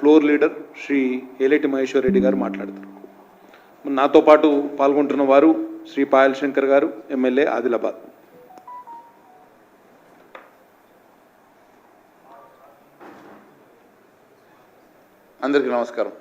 Floor leader Shri Eleti Maheshwar Reddy గారు మాట్లాడతారు. నాతో పాటు పాల్గొంటున్న వారు శ్రీ పాయల్ శంకర్ గారు ఎమ్మెల్యే ఆదిలాబాద్. అందరికీ నమస్కారం.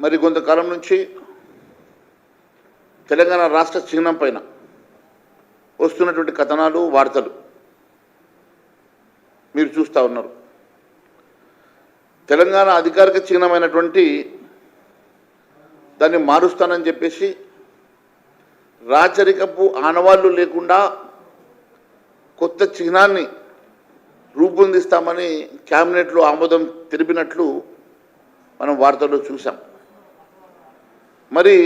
మరి కొంతకాలం నుంచి తెలంగాణ రాష్ట్ర చిహ్నం పైన వస్తున్నటువంటి కథనాలు వార్తలు మీరు చూస్తూ ఉన్నారు. తెలంగాణ అధికారిక చిహ్నమైనటువంటి దాన్ని మారుస్తానని చెప్పేసి రాచరికపు ఆనవాళ్ళు లేకుండా కొత్త చిహ్నాన్ని రూపొందిస్తామని క్యాబినెట్లో ఆమోదం తెలిపినట్లు మనం వార్తల్లో చూసాం మరి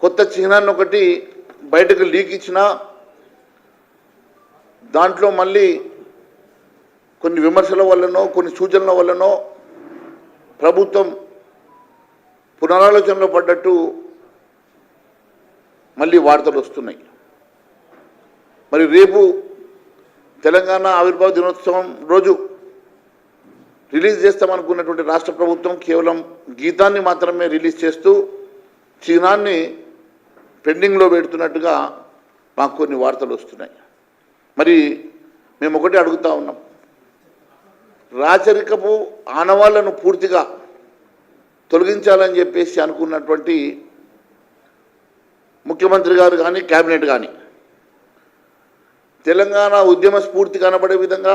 కొత్త చిహ్నాన్ని ఒకటి బయటకు లీక్ ఇచ్చినా దాంట్లో మళ్ళీ కొన్ని విమర్శల వల్లనో కొన్ని సూచనల వల్లనో ప్రభుత్వం పునరాలోచనలో పడ్డట్టు మళ్ళీ వార్తలు వస్తున్నాయి. మరి రేపు తెలంగాణ ఆవిర్భావ దినోత్సవం రోజు రిలీజ్ చేస్తామనుకున్నటువంటి రాష్ట్ర ప్రభుత్వం కేవలం గీతాన్ని మాత్రమే రిలీజ్ చేస్తూ చిహ్నాన్ని పెండింగ్లో పెడుతున్నట్టుగా మాకు కొన్ని వార్తలు వస్తున్నాయి. మరి మేము ఒకటి అడుగుతా ఉన్నాం. రాచరికపు ఆనవాళ్ళను పూర్తిగా తొలగించాలని చెప్పేసి అనుకున్నటువంటి ముఖ్యమంత్రి గారు కానీ కేబినెట్ కానీ తెలంగాణ ఉద్యమ స్ఫూర్తి కనబడే విధంగా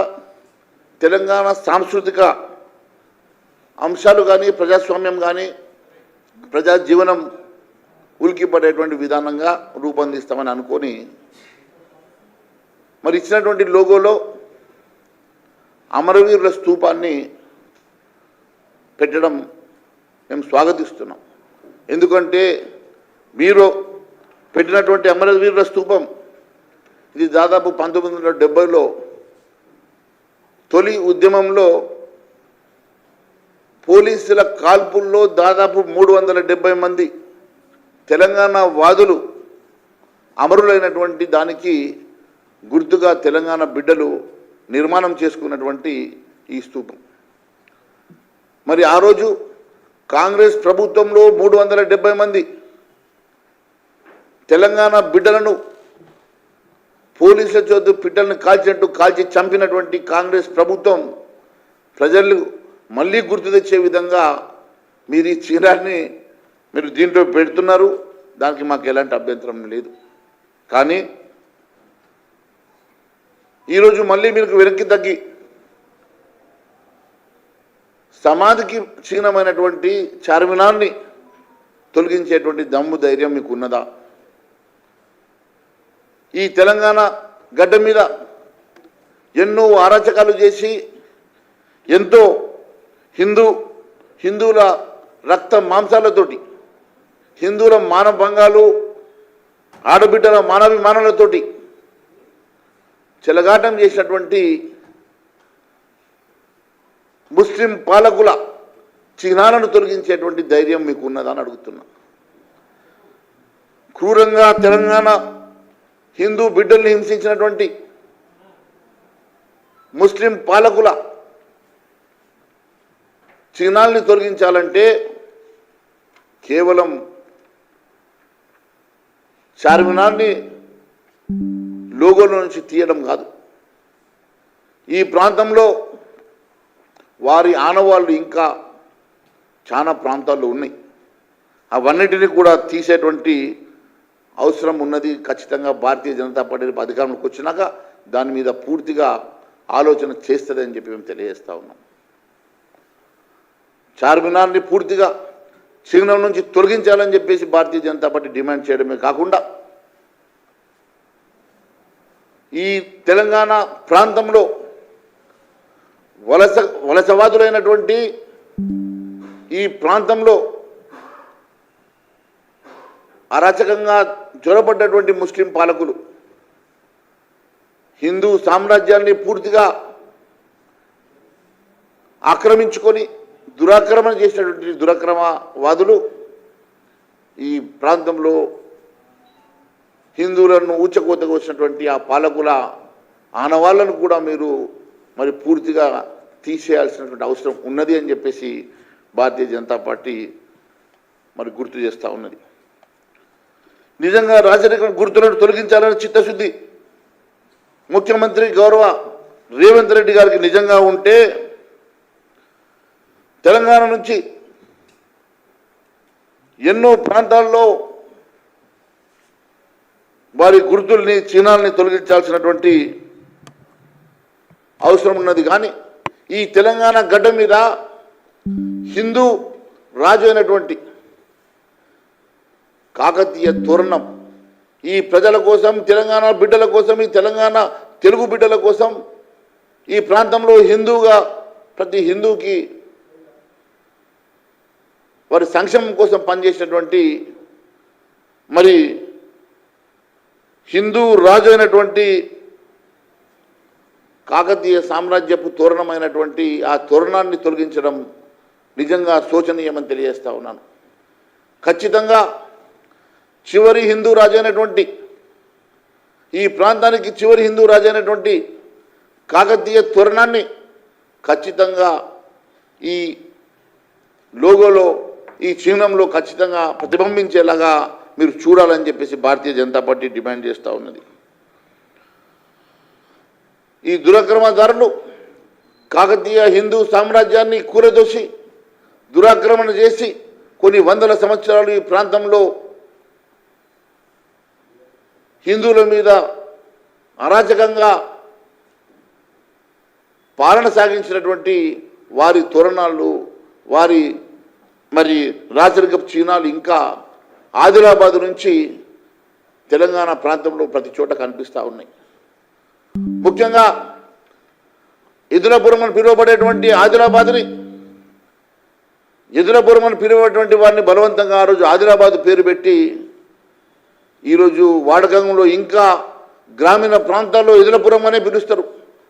తెలంగాణ సాంస్కృతిక అంశాలు కానీ ప్రజాస్వామ్యం కానీ ప్రజా జీవనం ఉలికిపడేటువంటి విధానంగా రూపొందిస్తామని అనుకొని మరి ఇచ్చినటువంటి లోగోలో అమరవీరుల స్తూపాన్ని పెట్టడం మేము స్వాగతిస్తున్నాం. ఎందుకంటే మీరు పెట్టినటువంటి అమరవీరుల స్తూపం ఇది దాదాపు పంతొమ్మిది వందల డెబ్బైలో తొలి ఉద్యమంలో పోలీసుల కాల్పుల్లో దాదాపు మూడు వందల డెబ్బై మంది తెలంగాణ వాదులు అమరులైనటువంటి దానికి గుర్తుగా తెలంగాణ బిడ్డలు నిర్మాణం చేసుకున్నటువంటి ఈ స్తూపం మరి ఆ రోజు కాంగ్రెస్ ప్రభుత్వంలో మూడు వందల డెబ్బై మంది తెలంగాణ బిడ్డలను పోలీసుల చోటు బిడ్డలను కాల్చినట్టు కాల్చి చంపినటువంటి కాంగ్రెస్ ప్రభుత్వం ప్రజలు మళ్ళీ గుర్తు తెచ్చే విధంగా మీరు ఈ చీరాన్ని మీరు దీంట్లో పెడుతున్నారు. దానికి మాకు ఎలాంటి అభ్యంతరం లేదు. కానీ ఈరోజు మళ్ళీ మీకు వెనక్కి తగ్గి సమాధికి క్షీణమైనటువంటి చార్మినార్ని తొలగించేటువంటి దమ్ము ధైర్యం మీకు ఉన్నదా? ఈ తెలంగాణ గడ్డ మీద ఎన్నో అరాచకాలు చేసి ఎంతో హిందూ హిందువుల రక్త మాంసాలతోటి హిందువుల మానభంగాలు ఆడబిడ్డల మానవిమానాలతోటి చెలగాటం చేసినటువంటి ముస్లిం పాలకుల చిహ్నాలను తొలగించేటువంటి ధైర్యం మీకు ఉన్నదని అడుగుతున్నా. క్రూరంగా తెలంగాణ హిందూ బిడ్డల్ని హింసించినటువంటి ముస్లిం పాలకుల చిహ్నాల్ని తొలగించాలంటే కేవలం చార్మినార్ని లోగోలో నుంచి తీయడం కాదు. ఈ ప్రాంతంలో వారి ఆనవాళ్ళు ఇంకా చాలా ప్రాంతాల్లో ఉన్నాయి. అవన్నిటిని కూడా తీసేటువంటి అవసరం ఉన్నది ఖచ్చితంగా భారతీయ జనతా పార్టీ అధికారంలోకి వచ్చినాక దాని మీద పూర్తిగా ఆలోచన చేస్తుందని చెప్పి మేము తెలియజేస్తా ఉన్నాం. చార్మినార్ని పూర్తిగా చిహ్నం నుంచి తొలగించాలని చెప్పేసి భారతీయ జనతా పార్టీ డిమాండ్ చేయడమే కాకుండా ఈ తెలంగాణ ప్రాంతంలో వలస వలసవాదులైనటువంటి ఈ ప్రాంతంలో అరాచకంగా చొరబడ్డటువంటి ముస్లిం పాలకులు హిందూ సామ్రాజ్యాన్ని పూర్తిగా ఆక్రమించుకొని దురాక్రమణ చేసినటువంటి దురాక్రమవాదులు ఈ ప్రాంతంలో హిందువులను ఊచకోతకు వచ్చినటువంటి ఆ పాలకుల ఆనవాళ్ళను కూడా మీరు మరి పూర్తిగా తీసేయాల్సినటువంటి అవసరం ఉన్నది అని చెప్పేసి భారతీయ జనతా పార్టీ మరి గుర్తు చేస్తూ ఉన్నది. నిజంగా రాజరిక గుర్తులను తొలగించాలని చిత్తశుద్ధి ముఖ్యమంత్రి గౌరవ రేవంత్ రెడ్డి గారికి నిజంగా ఉంటే తెలంగాణ నుంచి ఎన్నో ప్రాంతాల్లో వారి గుర్తుల్ని చిహ్నాల్ని తొలగించాల్సినటువంటి అవసరం ఉన్నది. కానీ ఈ తెలంగాణ గడ్డ మీద హిందూ రాజు అయినటువంటి కాకతీయ తోరణం ఈ ప్రజల కోసం తెలంగాణ బిడ్డల కోసం ఈ తెలంగాణ తెలుగు బిడ్డల కోసం ఈ ప్రాంతంలో హిందూగా ప్రతి హిందూకి వారి సంక్షేమం కోసం పనిచేసినటువంటి మరి హిందూ రాజు అయినటువంటి కాకతీయ సామ్రాజ్యపు తోరణమైనటువంటి ఆ తోరణాన్ని తొలగించడం నిజంగా శోచనీయమని తెలియజేస్తా ఉన్నాను. ఖచ్చితంగా చివరి హిందూ రాజు అయినటువంటి ఈ ప్రాంతానికి చివరి హిందూ రాజైనటువంటి అయినటువంటి కాకతీయ తోరణాన్ని ఖచ్చితంగా ఈ లోగోలో ఈ చిహ్నంలో ఖచ్చితంగా ప్రతిబింబించేలాగా మీరు చూడాలని చెప్పేసి భారతీయ జనతా పార్టీ డిమాండ్ చేస్తూ ఉన్నది. ఈ దురాక్రమదారులు కాకతీయ హిందూ సామ్రాజ్యాన్ని కూరదోసి దురాక్రమణ చేసి కొన్ని వందల సంవత్సరాలు ఈ ప్రాంతంలో హిందువుల మీద అరాచకంగా పాలన సాగించినటువంటి వారి తోరణాలు వారి మరి రాచరికపు చిహ్నాలు ఇంకా ఆదిలాబాద్ నుంచి తెలంగాణ ప్రాంతంలో ప్రతి చోట కనిపిస్తూ ఉన్నాయి. ముఖ్యంగా ఎదురపురం అని పిలువబడేటువంటి ఆదిలాబాద్ని ఎదురపురం అని పిలువబడేటువంటి వారిని బలవంతంగా ఆ రోజు ఆదిలాబాద్ పేరు పెట్టి ఈరోజు వాడకంలో ఇంకా గ్రామీణ ప్రాంతాల్లో ఎదులపురం అనే పిలుస్తారు.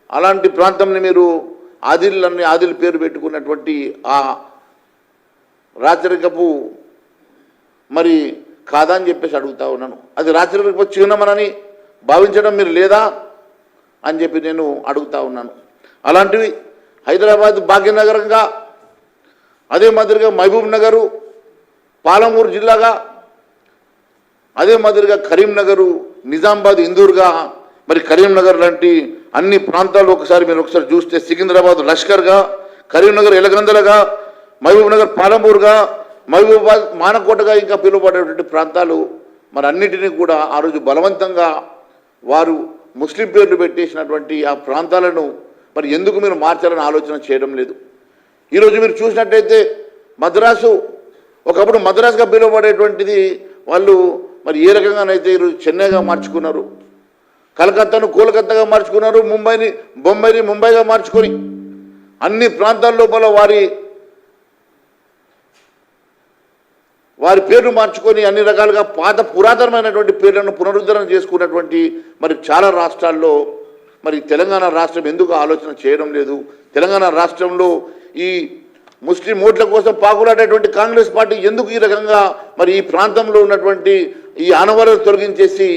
అలాంటి ప్రాంతంని మీరు ఆదిల్ ఆదిల్ పేరు పెట్టుకున్నటువంటి ఆ రాచరికపు మరి కాదా అని చెప్పేసి అడుగుతా ఉన్నాను. అది రాత్రి చిహ్నమనని భావించడం మీరు లేదా అని చెప్పి నేను అడుగుతా ఉన్నాను. అలాంటివి హైదరాబాద్ భాగ్యనగరంగా అదే మాదిరిగా మహబూబ్ నగరు పాలమూరు జిల్లాగా అదే మాదిరిగా కరీంనగరు నిజామాబాద్ ఇందూరుగా మరి కరీంనగర్ లాంటి అన్ని ప్రాంతాలు ఒకసారి మీరు ఒకసారి చూస్తే సికింద్రాబాద్ లష్కర్గా కరీంనగర్ ఎలగందలగా మహబూబ్ నగర్ పాలమూరుగా మహబూబాబాద్ మానకోటగా ఇంకా పిలువబడేటువంటి ప్రాంతాలు మరి అన్నిటినీ కూడా ఆ రోజు బలవంతంగా వారు ముస్లిం పేర్లు పెట్టేసినటువంటి ఆ ప్రాంతాలను మరి ఎందుకు మీరు మార్చాలని ఆలోచన చేయడం లేదు. ఈరోజు మీరు చూసినట్టయితే మద్రాసు ఒకప్పుడు మద్రాసుగా పిలువబడేటువంటిది వాళ్ళు మరి ఏ రకంగానైతే ఈరోజు చెన్నైగా మార్చుకున్నారు కలకత్తాను కోలకత్తాగా మార్చుకున్నారు ముంబైని బొంబాయిని ముంబైగా మార్చుకొని అన్ని ప్రాంతాల లోపల వారి వారి పేర్లు మార్చుకొని అన్ని రకాలుగా పాత పురాతనమైనటువంటి పేర్లను పునరుద్ధరణ చేసుకున్నటువంటి మరి చాలా రాష్ట్రాల్లో మరి తెలంగాణ రాష్ట్రం ఎందుకు ఆలోచన చేయడం లేదు? తెలంగాణ రాష్ట్రంలో ఈ ముస్లిం ఓట్ల కోసం పాకులాడేటువంటి కాంగ్రెస్ పార్టీ ఎందుకు ఈ రకంగా మరి ఈ ప్రాంతంలో ఉన్నటువంటి ఈ ఆనవాళ్ళు తొలగించేసి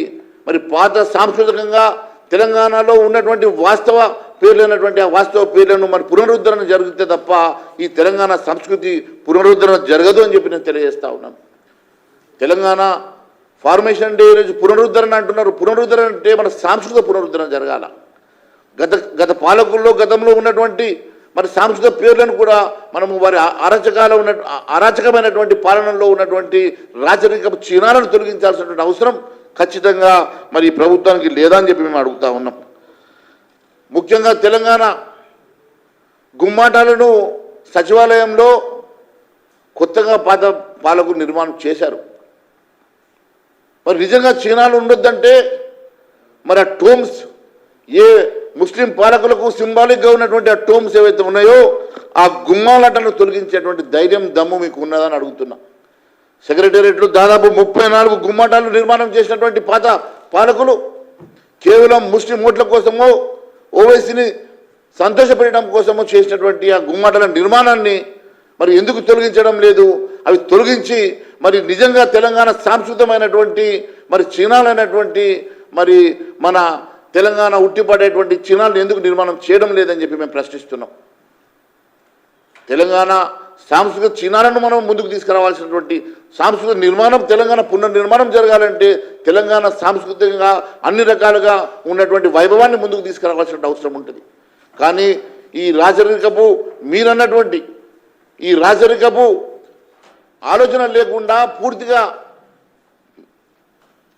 మరి పాత సాంస్కృతికంగా తెలంగాణలో ఉన్నటువంటి వాస్తవ పేర్లైనటువంటి ఆ వాస్తవ పేర్లను మరి పునరుద్ధరణ జరిగితే తప్ప ఈ తెలంగాణ సంస్కృతి పునరుద్ధరణ జరగదు అని చెప్పి నేను తెలియజేస్తా ఉన్నాను. తెలంగాణ ఫార్మేషన్ డే ఈరోజు పునరుద్ధరణ అంటున్నారు. పునరుద్ధరణ అంటే మన సాంస్కృతిక పునరుద్ధరణ జరగాల. గత గత పాలకుల్లో గతంలో ఉన్నటువంటి మరి సాంస్కృతిక పేర్లను కూడా మనము వారి అరాచకాల ఉన్న అరాచకమైనటువంటి పాలనలో ఉన్నటువంటి రాజరిక చిహ్నాలను తొలగించాల్సినటువంటి అవసరం ఖచ్చితంగా మరి ప్రభుత్వానికి లేదా అని చెప్పి మేము అడుగుతా ఉన్నాం. ముఖ్యంగా తెలంగాణ గుమ్మాటాలను సచివాలయంలో కొత్తగా పాత పాలకులు నిర్మాణం చేశారు. మరి నిజంగా చిహ్నాలు ఉండొద్దంటే మరి ఆ టోమ్స్ ఏ ముస్లిం పాలకులకు సింబాలిక్గా ఉన్నటువంటి ఆ టోమ్స్ ఏవైతే ఉన్నాయో ఆ గుమ్మాలటను తొలగించేటువంటి ధైర్యం దమ్ము మీకు ఉన్నదని అడుగుతున్నా. సెక్రటేరియట్లు దాదాపు ముప్పై నాలుగు గుమ్మాటాలు నిర్మాణం చేసినటువంటి పాత పాలకులు కేవలం ముస్లిం ఓట్ల కోసమో ఓవైసీని సంతోషపెట్టడం కోసము చేసినటువంటి ఆ గుమ్మటల నిర్మాణాన్ని మరి ఎందుకు తొలగించడం లేదు? అవి తొలగించి మరి నిజంగా తెలంగాణ సాంస్కృతమైనటువంటి మరి చిహ్నాలైనటువంటి మరి మన తెలంగాణ ఉట్టిపడేటువంటి చిహ్నాలను ఎందుకు నిర్మాణం చేయడం లేదని చెప్పి మేము ప్రశ్నిస్తున్నాం. తెలంగాణ సాంస్కృతిక చిహ్నాలను మనం ముందుకు తీసుకురావాల్సినటువంటి సాంస్కృతిక నిర్మాణం తెలంగాణ పునర్నిర్మాణం జరగాలంటే తెలంగాణ సాంస్కృతికంగా అన్ని రకాలుగా ఉన్నటువంటి వైభవాన్ని ముందుకు తీసుకురావాల్సిన అవసరం ఉంటుంది. కానీ ఈ రాజరికపు మీరన్నటువంటి ఈ రాజరికపు ఆలోచన లేకుండా పూర్తిగా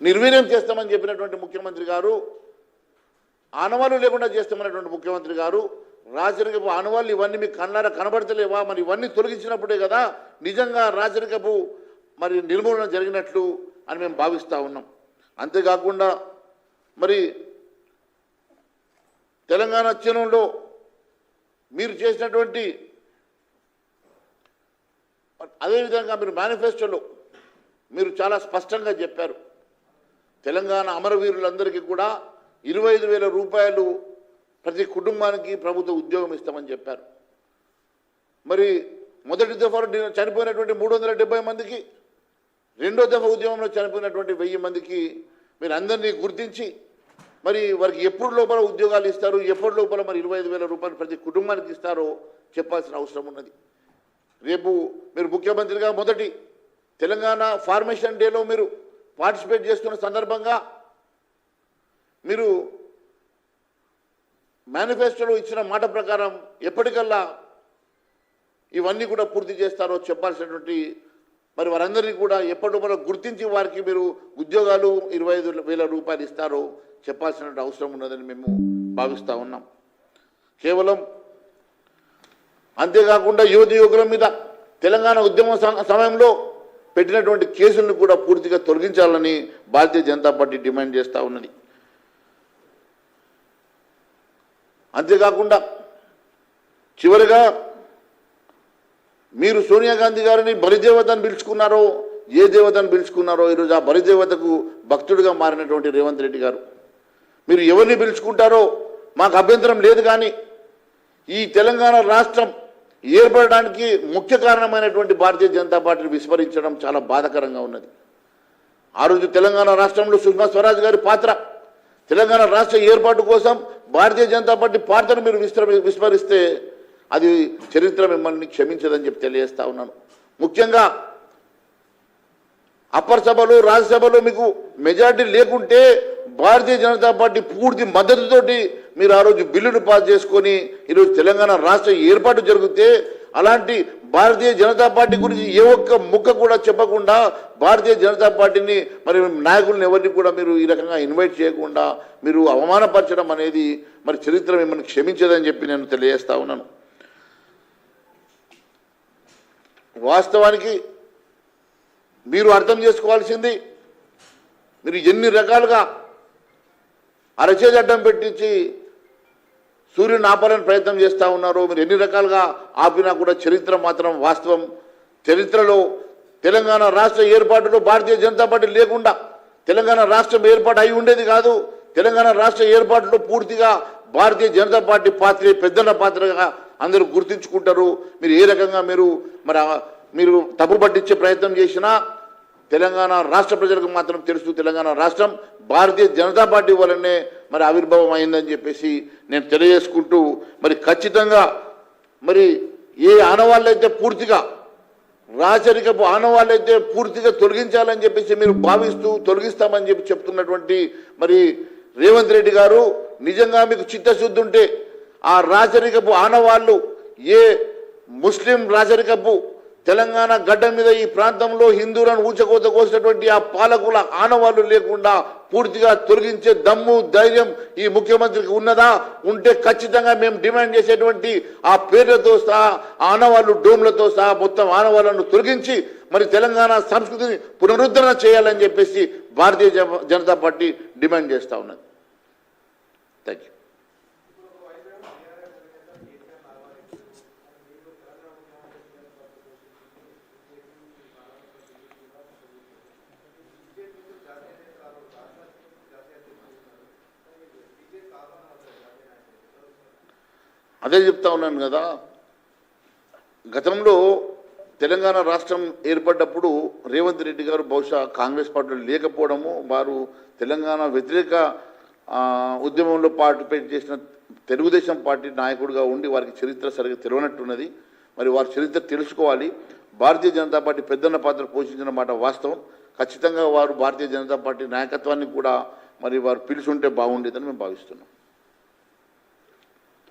నిర్వీర్యం చేస్తామని చెప్పినటువంటి ముఖ్యమంత్రి గారు ఆనవాలు లేకుండా చేస్తామన్నటువంటి ముఖ్యమంత్రి గారు రాజరికపు ఆనవాళ్ళు ఇవన్నీ మీకు కన్నారా కనబడతలేవా? మరి ఇవన్నీ తొలగించినప్పుడే కదా నిజంగా రాజరికపు మరి నిర్మూలన జరిగినట్లు అని మేము భావిస్తూ ఉన్నాం. అంతేకాకుండా మరి తెలంగాణ చిహ్నంలో మీరు చేసినటువంటి అదేవిధంగా మీరు మేనిఫెస్టోలో మీరు చాలా స్పష్టంగా చెప్పారు. తెలంగాణ అమరవీరులందరికీ కూడా ఇరవై ఐదు వేల రూపాయలు ప్రతి కుటుంబానికి ప్రభుత్వ ఉద్యోగం ఇస్తామని చెప్పారు. మరి మొదటి దఫా చనిపోయినటువంటి మూడు వందల డెబ్బై మందికి రెండో దఫా ఉద్యమంలో చనిపోయినటువంటి వెయ్యి మందికి మీరు అందరినీ గుర్తించి మరి వారికి ఎప్పుడు లోపల ఉద్యోగాలు ఇస్తారు ఎప్పటి లోపల మరి ఇరవై ఐదు వేల రూపాయలు ప్రతి కుటుంబానికి ఇస్తారో చెప్పాల్సిన అవసరం ఉన్నది. రేపు మీరు ముఖ్యమంత్రిగా మొదటి తెలంగాణ ఫార్మేషన్ డేలో మీరు పార్టిసిపేట్ చేస్తున్న సందర్భంగా మీరు మేనిఫెస్టోలో ఇచ్చిన మాట ప్రకారం ఎప్పటికల్లా ఇవన్నీ కూడా పూర్తి చేస్తారో చెప్పాల్సినటువంటి మరి వారందరినీ కూడా ఎప్పటిలోపల గుర్తించి వారికి మీరు ఉద్యోగాలు ఇరవై ఐదు వేల రూపాయలు ఇస్తారో చెప్పాల్సిన అవసరం ఉన్నదని మేము భావిస్తూ ఉన్నాం. కేవలం అంతేకాకుండా యువతి యువకుల మీద తెలంగాణ ఉద్యమ సమయంలో పెట్టినటువంటి కేసులను కూడా పూర్తిగా తొలగించాలని భారతీయ జనతా పార్టీ డిమాండ్ చేస్తూ ఉన్నది. అంతేకాకుండా చివరిగా మీరు సోనియా గాంధీ గారిని బలిదేవతను పిలుచుకున్నారో ఏ దేవతను పిలుచుకున్నారో ఈరోజు ఆ బలిదేవతకు భక్తుడిగా మారినటువంటి రేవంత్ రెడ్డి గారు. మీరు ఎవరిని పిలుచుకుంటారో మాకు అభ్యంతరం లేదు కానీ ఈ తెలంగాణ రాష్ట్రం ఏర్పడడానికి ముఖ్య కారణమైనటువంటి భారతీయ జనతా పార్టీని విస్మరించడం చాలా బాధాకరంగా ఉన్నది. ఆ రోజు తెలంగాణ రాష్ట్రంలో సుష్మా స్వరాజ్ గారి పాత్ర తెలంగాణ రాష్ట్ర ఏర్పాటు కోసం భారతీయ జనతా పార్టీ పాత్రను మీరు విస్మర విస్మరిస్తే అది చరిత్ర మిమ్మల్ని క్షమించదని చెప్పి తెలియజేస్తా ఉన్నాను. ముఖ్యంగా అప్పర్ సభలో రాజ్యసభలో మీకు మెజారిటీ లేకుంటే భారతీయ జనతా పార్టీ పూర్తి మద్దతుతోటి మీరు ఆ రోజు బిల్లును పాస్ చేసుకొని ఈరోజు తెలంగాణ రాష్ట్ర ఏర్పాటు జరిగితే అలాంటి భారతీయ జనతా పార్టీ గురించి ఏ ఒక్క ముక్క కూడా చెప్పకుండా భారతీయ జనతా పార్టీని మరి నాయకులను ఎవరిని కూడా మీరు ఈ రకంగా ఇన్వైట్ చేయకుండా మీరు అవమానపరచడం అనేది మరి చరిత్ర మిమ్మల్ని క్షమించదని చెప్పి నేను తెలియజేస్తా ఉన్నాను. వాస్తవానికి మీరు అర్థం చేసుకోవాల్సింది మీరు ఎన్ని రకాలుగా అరచేదడ్డం పెట్టించి సూర్యుని ఆపాలని ప్రయత్నం చేస్తూ ఉన్నారో మీరు ఎన్ని రకాలుగా ఆపినా కూడా చరిత్ర మాత్రం వాస్తవం. చరిత్రలో తెలంగాణ రాష్ట్ర ఏర్పాటులో భారతీయ జనతా పార్టీ లేకుండా తెలంగాణ రాష్ట్రం ఏర్పాటు అయి ఉండేది కాదు. తెలంగాణ రాష్ట్ర ఏర్పాటులో పూర్తిగా భారతీయ జనతా పార్టీ పాత్ర పెద్దల పాత్రగా అందరూ గుర్తించుకుంటారు. మీరు ఏ రకంగా మీరు మరి మీరు తప్పు పట్టించే ప్రయత్నం చేసినా తెలంగాణ రాష్ట్ర ప్రజలకు మాత్రం తెలుసు. తెలంగాణ రాష్ట్రం భారతీయ జనతా పార్టీ వల్లనే మరి ఆవిర్భావం అయిందని చెప్పేసి నేను తెలియజేసుకుంటూ మరి ఖచ్చితంగా మరి ఏ ఆనవాళ్ళైతే పూర్తిగా రాచరికపు ఆనవాళ్ళైతే పూర్తిగా తొలగించాలని చెప్పేసి మీరు భావిస్తూ తొలగిస్తామని చెప్పి చెప్తున్నటువంటి మరి రేవంత్ రెడ్డి గారు నిజంగా మీకు చిత్తశుద్ధి ఉంటే ఆ రాచరికపు ఆనవాళ్ళు ఏ ముస్లిం రాచరికపు తెలంగాణ గడ్డ మీద ఈ ప్రాంతంలో హిందువులను ఊచకోత కోసినటువంటి ఆ పాలకుల ఆనవాళ్ళు లేకుండా పూర్తిగా తొలగించే దమ్ము ధైర్యం ఈ ముఖ్యమంత్రికి ఉన్నదా? ఉంటే ఖచ్చితంగా మేము డిమాండ్ చేసేటువంటి ఆ పేర్లతో సహా ఆనవాళ్ళు ఆనవాళ్ళు డోమ్లతో సహా మొత్తం ఆనవాళ్ళను తొలగించి మరి తెలంగాణ సంస్కృతిని పునరుద్ధరణ చేయాలని చెప్పేసి భారతీయ జన- జనతా పార్టీ డిమాండ్ చేస్తూ ఉన్నది. థ్యాంక్ యూ అదే చెప్తా ఉన్నాను కదా. గతంలో తెలంగాణ రాష్ట్రం ఏర్పడ్డప్పుడు రేవంత్ రెడ్డి గారు బహుశా కాంగ్రెస్ పార్టీలో లేకపోవడము వారు తెలంగాణ వ్యతిరేక ఉద్యమంలో పార్టిసిపేట్ చేసిన తెలుగుదేశం పార్టీ నాయకుడిగా ఉండి వారికి చరిత్ర సరిగ్గా తెలియనట్టున్నది. మరి వారి చరిత్ర తెలుసుకోవాలి. భారతీయ జనతా పార్టీ పెద్దన్న పాత్ర పోషించిన మాట వాస్తవం. ఖచ్చితంగా వారు భారతీయ జనతా పార్టీ నాయకత్వాన్ని కూడా మరి వారు పిలుచుంటే బాగుండేదని మేము భావిస్తున్నాం.